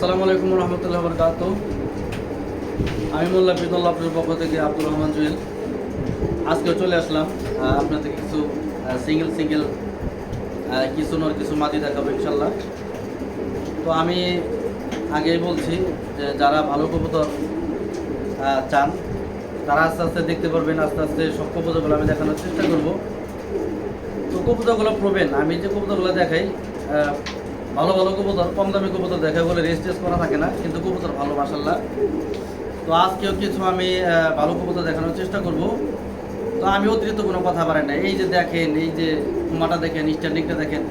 আসসালামু আলাইকুম রহমতুল্লাহ বরকাত। আমি মোল্লা ফিদুল্লাহপুরের পক্ষ থেকে আব্দুর রহমান জুয়েল। আজকে চলে আসলাম আপনাদের কিছু সিঙ্গেল সিঙ্গেল কিছু নর, কিছু মাটি দেখাবো ইনশাল্লাহ তো আমি আগেই বলছি যে যারা ভালো কবুতর চান, তারা আস্তে আস্তে দেখতে পারবেন, আস্তে আস্তে সব কবুতরগুলো আমি দেখানোর চেষ্টা করব। তো কবুতরগুলো প্রবেন আমি যে কবুতরগুলো দেখাই ভালো ভালো কবুতর, কম দামি কবুতর দেখাই বলে রেজিস্ট্রেস করা থাকে না, কিন্তু কবুতর ভালো মাসাল্লাহ তো আজকেও কিছু আমি ভালো কবুতর দেখানোর চেষ্টা করব। তো আমি অতিরিক্ত কোনো কথা পারি না এই যে দেখেন, এই যে মাটা দেখেন স্ট্যান্ডিংটা দেখেন,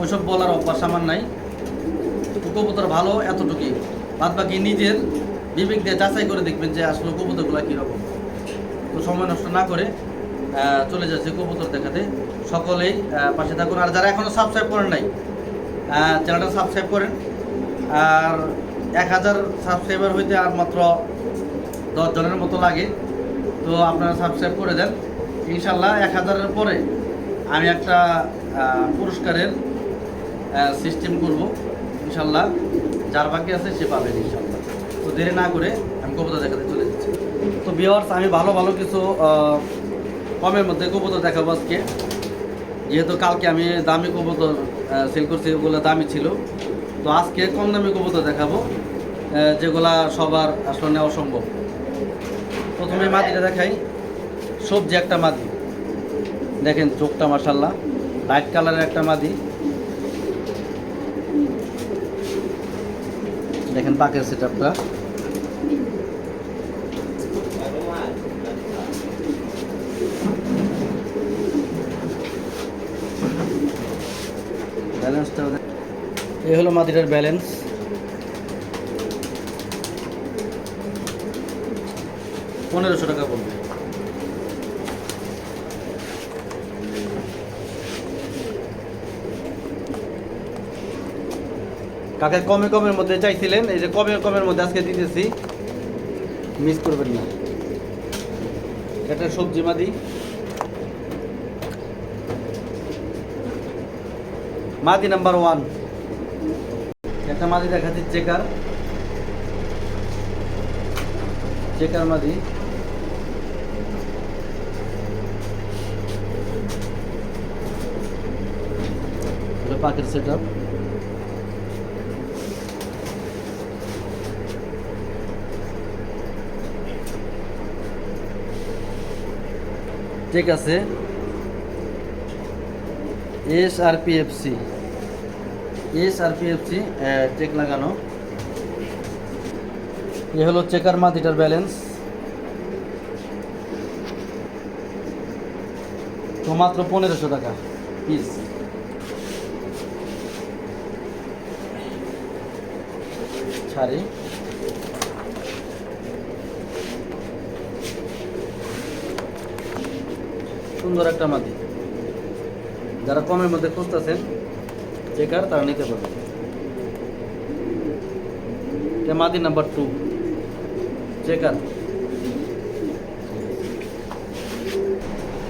ওইসব বলার অভ্যাস আমার নাই। কবুতর ভালো এতটুকুই। বাদ বাকি নিজের বিবেক দিয়ে যাচাই করে দেখবেন যে আসলে কবুতরগুলো কীরকম। তো সময় নষ্ট না করে চলে যাচ্ছে কবুতর দেখাতে। সকলেই পাশে থাকুন। আর যারা এখনও সাবস্ক্রাইব করেন নাই চ্যানেলটা সাবস্ক্রাইব করেন। আর এক হাজার সাবস্ক্রাইবার হইতে আর মাত্র দশ জনের মতো লাগে। তো আপনারা সাবস্ক্রাইব করে দেন। ইনশাল্লাহ এক হাজারের পরে আমি একটা পুরস্কারের সিস্টেম করব। ইনশাল্লাহ যার বাকি আছে সে পাবেন ইনশাল্লাহ। তো দেরি না করে আমি কবুতর দেখাতে চলে যাচ্ছি। তো বিয়ার্স আমি ভালো ভালো কিছু কমের মধ্যে কবুতর দেখাবো আজকে। যেহেতু কালকে আমি দামি কবুতর সেল করছি ওগুলো দামি ছিল। তো আজকে কম দামি কবুতর দেখাবো যেগুলা সবার আসলে নেওয়া সম্ভব। প্রথমে মাদিটা দেখাই। সবজি একটা মাদি। দেখেন চোখটা মার্শাল্লাহ লাইট কালারের একটা মাদি। দেখেন পাকের সেট আপটা ব্যালেন্সটা এই হলো মাদিটার ব্যালেন্স পনেরোশো টাকা পড়বে কাকে, কমে কমের মধ্যে চাইছিলেন, এই যে কমে কমের মধ্যে আজকে দিতেছি। মিস করবেন না। এটা সবজি মাদি। মাদি নাম্বার ওয়ান। একটা মাদি দেখাচ্ছি চেকার চেকার মাদি এটা পাখির সেট আপ ঠিক আছে S R P F C S R P F C check লাগানো। এ হলো চেকার মাদিটার ব্যালেন্স তো মাত্র পনেরোশো টাকা পিস ছাড়ি। সুন্দর একটা মাদি। যারা কমের মধ্যে খুঁজতেছেন চেকার তারা নিতে পারবে। মাদি নাম্বার টু। চেকার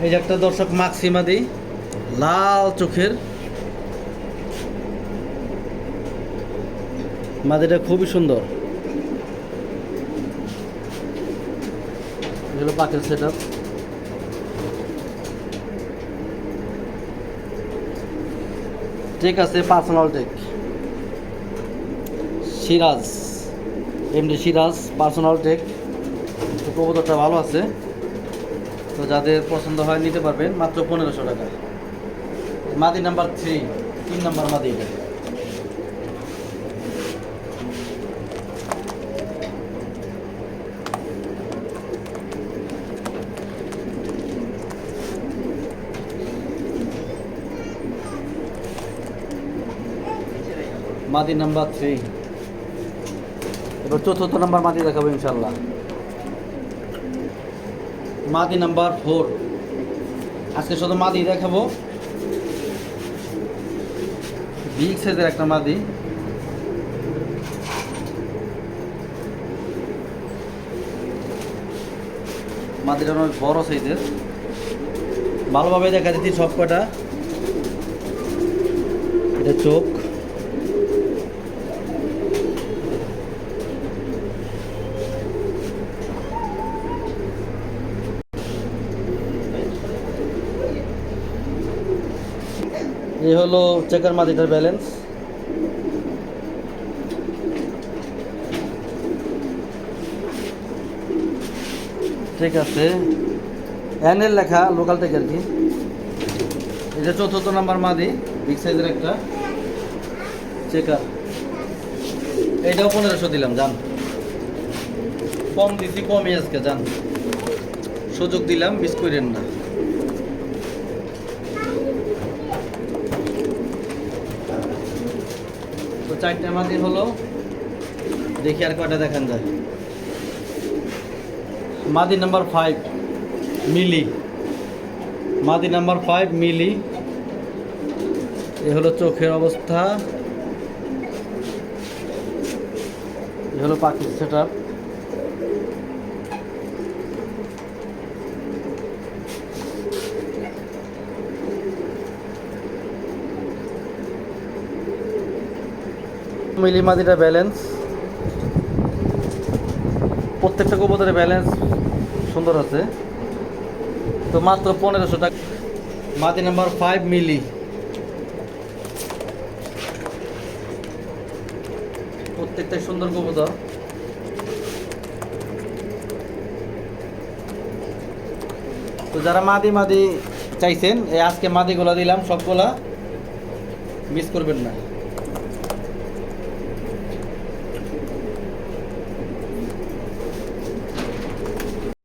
এই যে একটা দর্শক মাক্সি মাদি, লাল চোখের। মাদিটা খুবই সুন্দর। এগুলো পাখির সেট আপ টেক আছে personal take Siraj MD Siraj personal take তো কবুতরটা ভালো আছে। তো যাদের পছন্দ হয়, নিতে পারবেন, মাত্র পনেরোশো টাকা। মাদি নাম্বার থ্রি তিন নাম্বার মাদি এটা। মাদি নাম্বার থ্রি। এবার চতুর্থ নাম্বার মাদি দেখাবো ইনশাল্লাহ মাদি নাম্বার ফোর। আজকে শুধু মাদি দেখাবো। বিগ সাইজের একটা মাদি। মাদিটা অনেক বড় সাইজের। ভালোভাবে দেখা দিচ্ছি সব কটা এটা চোখ। এই হলো চেকার মাদিটার ব্যালেন্স। ঠিক আছে। এনের লেখা লোকাল থেকে আর কি। এটা চতুর্থ নাম্বার মাদি বিগ সাইজের একটা চেকার এইটাও পনেরোশো দিলাম যান কম দিছি, কমই আজকে যান সুযোগ দিলাম করেন না। চারটে মাদি হলো। দেখি আর কটা দেখান যায়। মাদি নাম্বার ফাইভ মিলি। মাদি নাম্বার ফাইভ মিলি। এ হলো চোখের অবস্থা। এ হলো পাখির সেট আপ মিলি মাদিটা ব্যালেন্স প্রত্যেকটা কবুতরের ব্যালেন্স সুন্দর আছে। তো মাত্র পনেরোশো টাকা। মাদি নাম্বার ফাইভ মিলি। প্রত্যেকটা সুন্দর কবুতর। তো যারা মাদি মাদি চাইছেন, এই আজকে মাদিগুলা দিলাম, সবগুলা মিস করবেন না।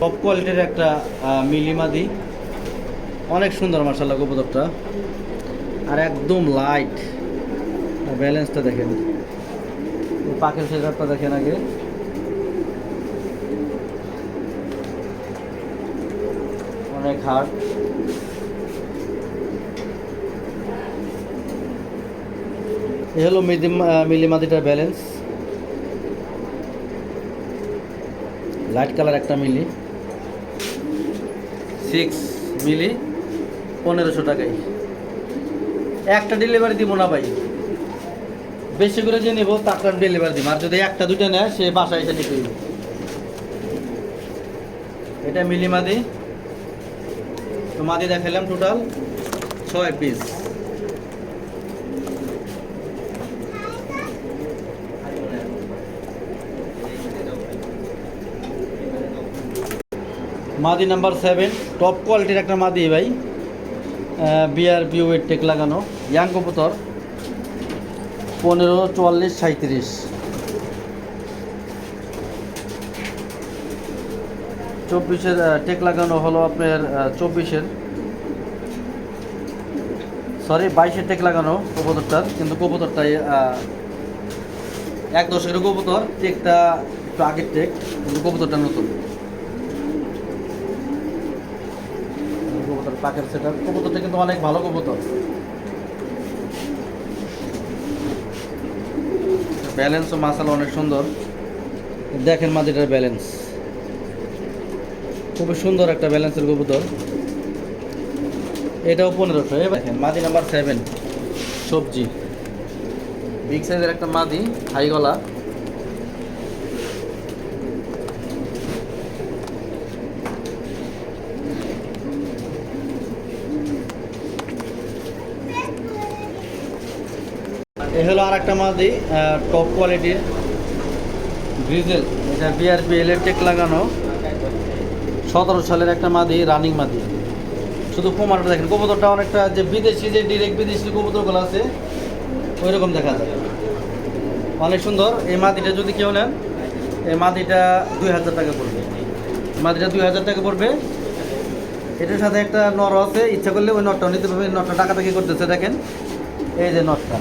টপ কোয়ালিটির একটা আহ, মিলি মাদি। অনেক সুন্দর মার্শাল্লাহ কবুতরটা আর একদম লাইট ব্যালেন্সটা দেখেন। এই পাখির সেটারটা দেখেন আগে। অনেক হার্ড এ হলো মিডিম মিলি মাদিটার ব্যালেন্স লাইট কালার একটা মিলি। সিক্স মিলি পনেরোশো টাকায়। একটা ডেলিভারি দিব না ভাই। বেশি করে যে নেব, তার ডেলিভারি দিব। আর যদি একটা দুটো নেয়, সে বাসায় এসে নিতে এটা মিলি মাদি। তো মাদি দেখালাম টোটাল ছয় পিস মাদি নাম্বার সেভেন টপ কোয়ালিটির একটা মাদি ভাই। বিআর পিউয়ের টেক লাগানো ইয়াং কবুতর পনেরো চুয়াল্লিশ সাঁত্রিশ চব্বিশের টেক লাগানো হলো আপনার চব্বিশের। সরি বাইশের টেক লাগানো কবুতরটার কিন্তু কবুতরটাই আহ, এক দশের কবুতর টেকটা একটু আগের টেক কিন্তু কবুতরটা নতুন কবুতর পাকের সেটা কবুতরটা কিন্তু অনেক ভালো কবুতর। ব্যালেন্স ও মাসাল অনেক সুন্দর। দেখেন মাদিটার ব্যালেন্স। খুবই সুন্দর একটা ব্যালেন্সের কবুতর। এটাও পনেরোশো। এ দেখেন, মাদি নাম্বার সেভেন সবজি। বিগ সাইজের একটা মাদি, হাই গলা। এ হলো আর একটা মাদি টপ কোয়ালিটির গ্রিজেল এটা বিআরপি ইলেকট্রিক লাগানো। সতেরো সালের একটা মাদি রানিং মাদি। শুধু কুমারটা দেখেন, কবুতরটা অনেকটা যে বিদেশি, যে ডিরেক্ট বিদেশি কবুতরগুলো আছে ওই রকম দেখা যায়। অনেক সুন্দর। এই মাদিটা যদি কেউ নেন, এই মাদিটা দুই হাজার টাকা পড়বে। মাদিটা দুই হাজার টাকা পড়বে। এটার সাথে একটা নর আছে, ইচ্ছা করলে ওই নটটাও নিতে পারবে নটটা টাকা টাকি করতেছে, দেখেন। এই যে নটটা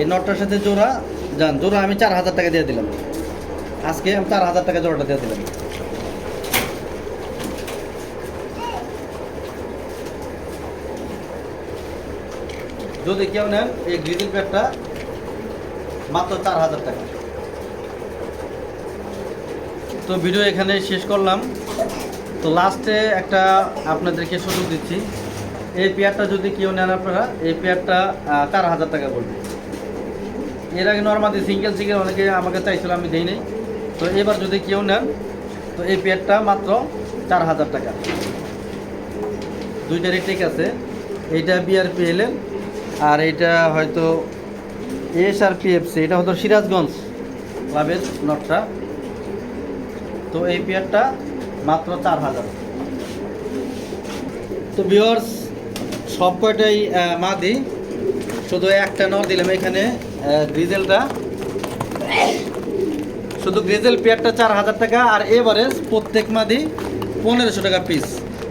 এই নটটার সাথে জোড়া যান জোড়া আমি চার হাজার টাকা দিয়ে দিলাম। আজকে আমি চার হাজার টাকা জোড়াটা দিয়ে দিলাম। যদি কেউ নেন, এই গ্রিজিল প্যাডটা মাত্র চার হাজার টাকা। তো ভিডিও এখানে শেষ করলাম। তো লাস্টে একটা আপনাদেরকে সুযোগ দিচ্ছি। এই পেয়ারটা যদি কেউ নেন আপনারা, এই পেয়ারটা চার হাজার টাকা পড়বে এর আগে নর্মালি সিঙ্গেল সিঙ্গেল অনেকে আমাকে চাইছিল আমি দিই নাই তো এবার যদি কেউ নেন তো এই পেয়ারটা মাত্র চার হাজার টাকা। দুইটারই ঠিক আছে। এইটা বিআরপি এলেন আর এটা হয়তো এস আর এটা হয়তো সিরাজগঞ্জ ক্লাবের নটটা। তো এই পেয়ারটা মাত্র চার হাজার। তো ভিওর্স সব কয়টাই আহ, মাদি? শুধু একটা নর দিলাম এখানে। গ্রিজেলটা শুধু গ্রেজেল পেয়ারটা চার হাজার টাকা, আর এভারেজ প্রত্যেক মাদি পনেরোশো টাকা পিস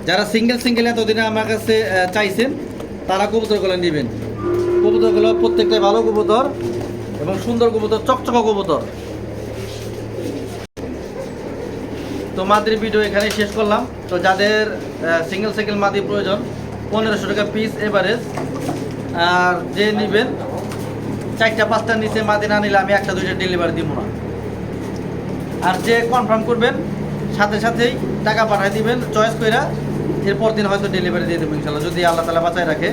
যারা সিঙ্গেল সিঙ্গেল এতদিনে আমার কাছে চাইছেন, তারা কবুতরগুলো নেবেন। কবুতরগুলো প্রত্যেকটাই ভালো কবুতর এবং সুন্দর কবুতর, চকচকা কবুতর। তো মাদির ভিডিও এখানে শেষ করলাম। তো যাদের সিঙ্গেল সিঙ্গেল মাদি প্রয়োজন, পনেরোশো টাকা পিস এভারেজ আর যে নেবেন চারটা, পাঁচটা নিচে মাদি না নিলে আমি একটা, দুইটা ডেলিভারি দিব না। আর যে কনফার্ম করবেন, সাথে সাথেই টাকা পাঠিয়ে দিবেন চয়েস কইরা, এরপর দিন হয়তো ডেলিভারি দিয়ে দেবেন ইনশাল্লাহ, যদি আল্লাহ তালা বাঁচায় রাখে।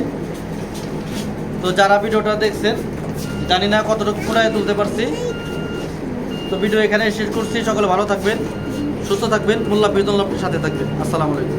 তো যারা ভিডিওটা দেখছেন, জানি না কতটুকু পুরায় তুলতে পারছি। তো ভিডিও এখানে শেষ করছি, সকলে ভালো থাকবেন, সুস্থ থাকবেন, মোল্লা বিদুল্লাহর সাথে থাকবেন। আসসালামু আলাইকুম।